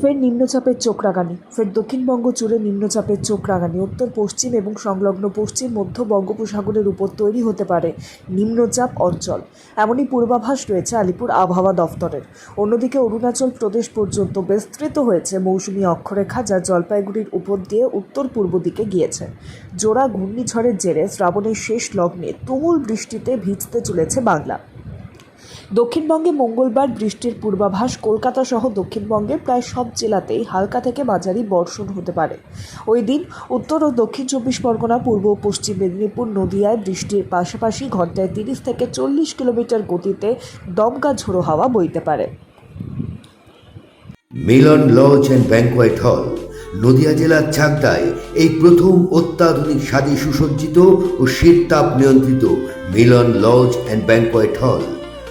ফের নিম্নচাপের চোখ রাগানি ফের দক্ষিণবঙ্গ জুড়ে নিম্নচাপের চোখ রাগানি উত্তর, পশ্চিম এবং সংলগ্ন পশ্চিম, মধ্য বঙ্গোপসাগরের উপর তৈরি হতে পারে নিম্নচাপ অঞ্চল। এমনই পূর্বাভাস রয়েছে আলিপুর আবহাওয়া দফতরের। অন্যদিকে অরুণাচল প্রদেশ পর্যন্ত বিস্তৃত হয়েছে মৌসুমী অক্ষরেখা, যা জলপাইগুড়ির উপর দিয়ে উত্তর পূর্ব দিকে গিয়েছে। জোড়া ঘূর্ণিঝড়ের জেরে শ্রাবণের শেষ লগ্নে তুমুল বৃষ্টিতে ভিজতে চলেছে বাংলা। দক্ষিণবঙ্গে মঙ্গলবার বৃষ্টির পূর্বাভাস, কলকাতা সহ দক্ষিণবঙ্গের প্রায় সব জেলাতেই হালকা থেকে মাঝারি বর্ষণ হতে পারে। ওই দিন উত্তর ও দক্ষিণ চব্বিশ পরগনা, পূর্ব ও পশ্চিম মেদিনীপুর নদিয়ায় বৃষ্টির পাশাপাশি ঘন্টায় তিরিশ থেকে চল্লিশ কিলোমিটার গতিতে দমকা ঝোড়ো হাওয়া বইতে পারে। মিলন লজ অ্যান্ড ব্যাংকোয়েট হল, নদিয়া জেলার চাকদায় এই প্রথম অত্যাধুনিক স্বাদে সুসজ্জিত ও শীততাপ নিয়ন্ত্রিত মিলন লজ অ্যান্ড ব্যাংকোয়েট হল।